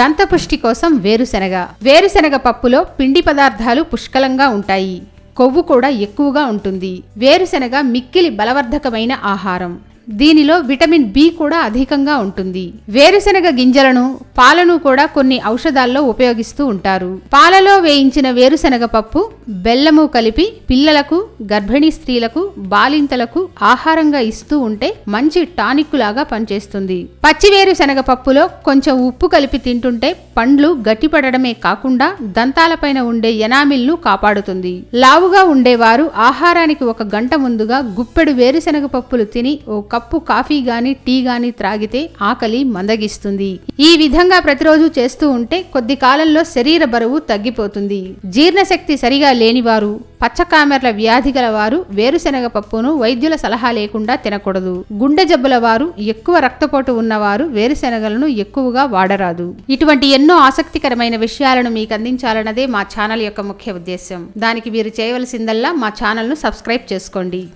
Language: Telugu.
దంతపుష్టి కోసం వేరుశెనగ. వేరుశెనగ పప్పులో పిండి పదార్థాలు పుష్కలంగా ఉంటాయి. కొవ్వు కూడా ఎక్కువగా ఉంటుంది. వేరుశెనగ మిక్కిలి బలవర్ధకమైన ఆహారం. దీనిలో విటమిన్ బి కూడా అధికంగా ఉంటుంది. వేరుశెనగ గింజలను పాలను కూడా కొన్ని ఔషధాల్లో ఉపయోగిస్తూ ఉంటారు. పాలలో వేయించిన వేరుశనగ పప్పు బెల్లము కలిపి పిల్లలకు గర్భిణీ స్త్రీలకు బాలింతలకు ఆహారంగా ఇస్తూ ఉంటే మంచి టానిక్ లాగా పనిచేస్తుంది. పచ్చి వేరుశెనగ పప్పులో కొంచెం ఉప్పు కలిపి తింటుంటే పండ్లు గట్టిపడడమే కాకుండా దంతాలపైన ఉండే ఎనామిల్ను కాపాడుతుంది. లావుగా ఉండేవారు ఆహారానికి ఒక గంట ముందుగా గుప్పెడు వేరుశెనగ పప్పులు తిని ఓ కప్పు కాఫీ గాని టీ గాని త్రాగితే ఆకలి మందగిస్తుంది. ఈ విధంగా ప్రతిరోజు చేస్తూ ఉంటే కొద్ది కాలంలో శరీర బరువు తగ్గిపోతుంది. జీర్ణశక్తి సరిగా లేనివారు పచ్చకామెర్ల వ్యాధి గల వారు వేరుశెనగ పప్పును వైద్యుల సలహా లేకుండా తినకూడదు. గుండె జబ్బుల వారు ఎక్కువ రక్తపోటు ఉన్నవారు వేరుశెనగలను ఎక్కువగా వాడరాదు. ఇటువంటి ఎన్నో ఆసక్తికరమైన విషయాలను మీకు అందించాలన్నదే మా ఛానల్ యొక్క ముఖ్య ఉద్దేశం దానికి మీరు చేయవలసిందల్లా మా ఛానల్ను సబ్స్క్రైబ్ చేసుకోండి.